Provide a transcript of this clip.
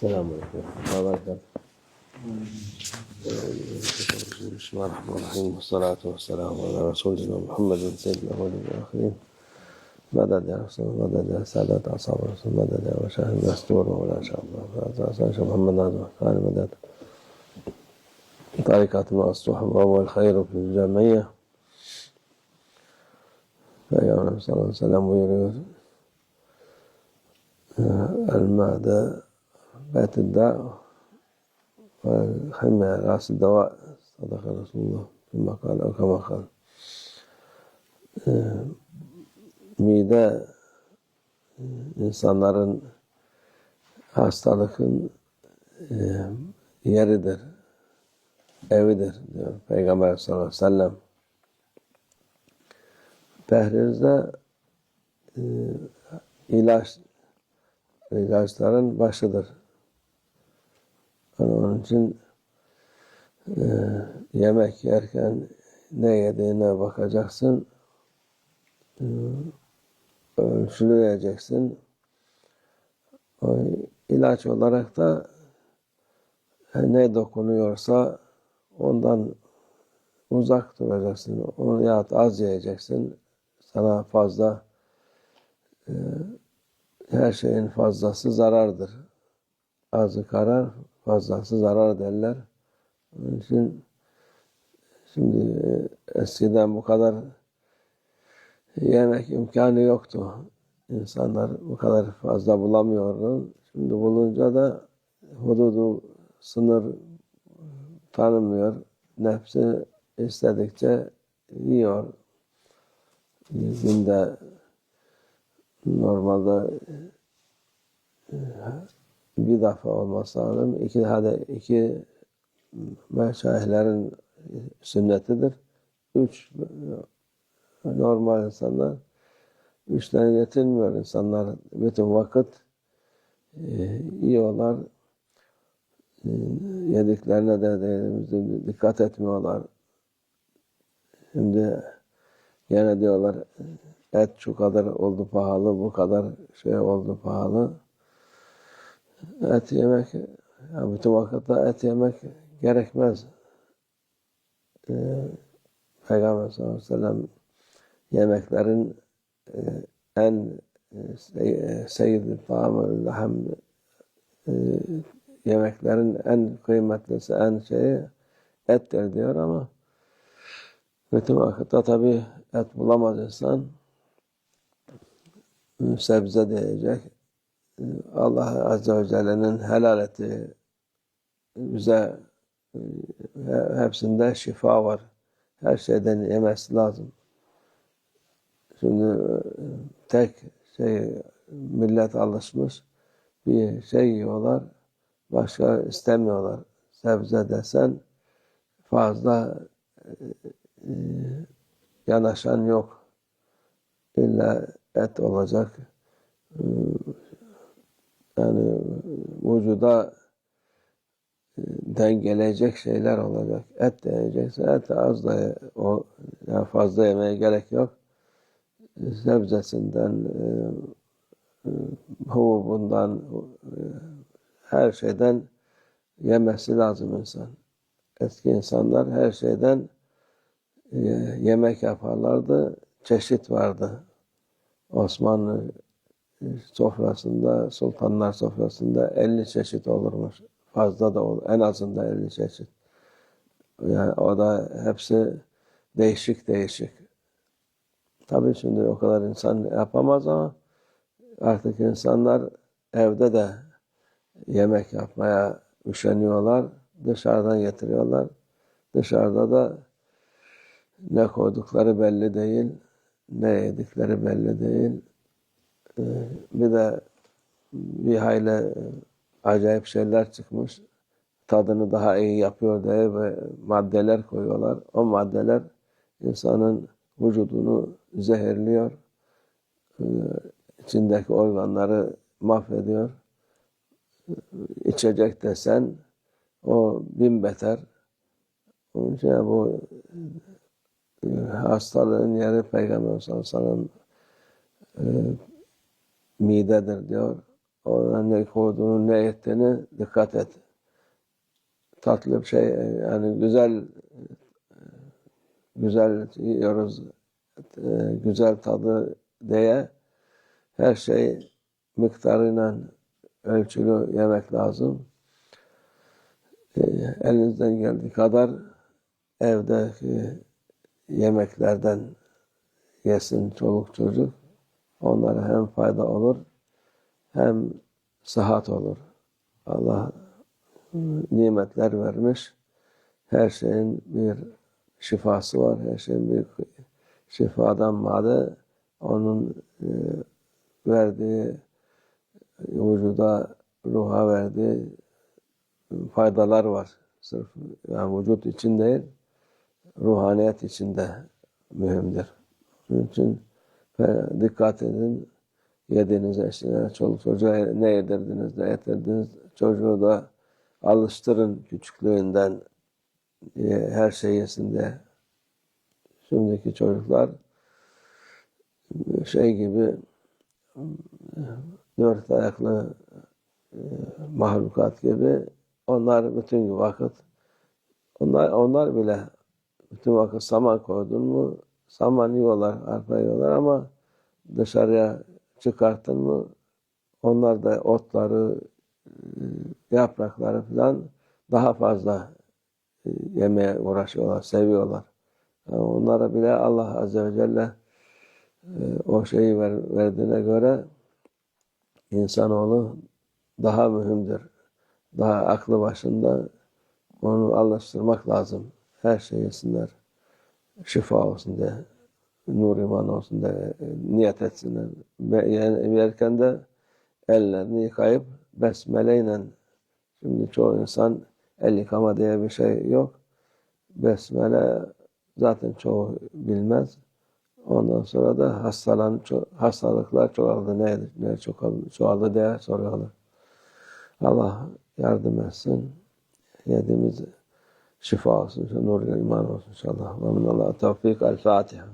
Selamünaleyküm. Arkadaşlar. Bismillahirrahmanirrahim. Salatu ve selamu ve ahirin. Meded ya Resulallah, meded ya Saadet Ashab-ı Resul, meded ya Şahin Destur ve Ula Şahabla. Hasan Şah Muhammed Adı ve Kâli Meded. Tarikatına as-suhab ve vel hayru fil. Peygamber sallallahu aleyhi ve sellem buyuruyor. Ee, El-Ma'da Beytinde hemme râsı deva sadaka Resulullah kime kal o kama kal. Mide insanların hastalıkın e, yeridir, evidir diyor Peygamber sallallahu aleyhi ve sellem. Pehrizde e, ilaç ilaçların başıdır. Yani onun için e, yemek yerken ne yediğine bakacaksın. E, ölçülü yiyeceksin. O ilaç olarak da ne dokunuyorsa ondan uzak duracaksın. Onu ya az yiyeceksin. Sana fazla e, her şeyin fazlası zarardır. Azı karar, fazlası zarar derler. Onun için şimdi eskiden bu kadar yemek imkanı yoktu. İnsanlar bu kadar fazla bulamıyordu. Şimdi bulunca da hududu sınır tanımıyor. Nefsi istedikçe yiyor. Günde normalde bir defa olması lazım. İki hadi iki meşayihlerin sünnetidir. Üç normal insanlar üçten yetinmiyor insanlar bütün vakit e, yiyorlar. E, yediklerine de, de dikkat etmiyorlar. Şimdi gene diyorlar et şu kadar oldu pahalı, bu kadar şey oldu pahalı. Et yemek, yani bütün vakitte et yemek gerekmez. Ee, Peygamber sallallahu aleyhi ve sellem yemeklerin e, en e, seyyid-i ta'amül lahem e, yemeklerin en kıymetlisi, en şeyi ettir diyor ama bütün vakitte tabi et bulamaz insan sebze diyecek. Allah Azze ve Celle'nin helal ettiği bize hepsinde şifa var. Her şeyden yemesi lazım. Şimdi tek şey millet alışmış bir şey yiyorlar. Başka istemiyorlar. Sebze desen fazla e, yanaşan yok. İlla et olacak. Yani vücuda dengeleyecek şeyler olacak. Et deneyecekse et az da o yani fazla yemeye gerek yok. Sebzesinden, hububundan, her şeyden yemesi lazım insan. Eski insanlar her şeyden yemek yaparlardı. Çeşit vardı. Osmanlı sofrasında, sultanlar sofrasında 50 çeşit olurmuş. Fazla da olur. En azından 50 çeşit. Yani o da hepsi değişik değişik. Tabii şimdi o kadar insan yapamaz ama artık insanlar evde de yemek yapmaya üşeniyorlar. Dışarıdan getiriyorlar. Dışarıda da ne koydukları belli değil. Ne yedikleri belli değil. Bir de bir hayli acayip şeyler çıkmış. Tadını daha iyi yapıyor diye ve maddeler koyuyorlar. O maddeler insanın vücudunu zehirliyor. içindeki organları mahvediyor. İçecek desen o bin beter. Onun için bu hastalığın yeri Peygamber sallallahu aleyhi ve sellem e, midedir diyor. ona ne koyduğunu, ne ettiğini dikkat et. Tatlı bir şey, yani güzel güzel yiyoruz, e, güzel tadı diye her şey miktarıyla ölçülü yemek lazım. E, Elinizden geldiği kadar evdeki yemeklerden yesin çoluk çocuk. Onlara hem fayda olur hem sıhhat olur. Allah nimetler vermiş. Her şeyin bir şifası var. Her şeyin bir şifadan madı onun e, verdiği vücuda, ruha verdiği faydalar var. Sırf yani vücut için değil, ruhaniyet için de mühimdir. Onun için dikkat edin. Yediğiniz eşine, çoluk çocuğa ne yedirdiniz, ne yedirdiniz. Çocuğu da alıştırın küçüklüğünden e, her şey yesin diye. Şimdiki çocuklar şey gibi dört ayaklı e, mahlukat gibi onlar bütün vakit onlar onlar bile bütün vakit saman koydun mu saman yiyorlar, arpa yiyorlar ama dışarıya çıkarttın mı onlar da otları e, yaprakları falan daha fazla e, yemeye uğraşıyorlar, seviyorlar. Yani onlara bile Allah Azze ve Celle e, o şeyi ver, verdiğine göre insanoğlu daha mühimdir. Daha aklı başında onu alıştırmak lazım. Her şey yesinler. Şifa olsun diye. Nur iman olsun diye niyet etsinler. Yani yerken de ellerini yıkayıp besmeleyle şimdi çoğu insan el yıkama diye bir şey yok. Besmele zaten çoğu bilmez. Ondan sonra da hastalan, hastalıklar çoğaldı. Ne, ne çoğaldı, çoğaldı diye soruyorlar. Allah yardım etsin. Yediğimiz şifa olsun, nur iman olsun inşallah. Ve minallah tevfik. El Fatiha.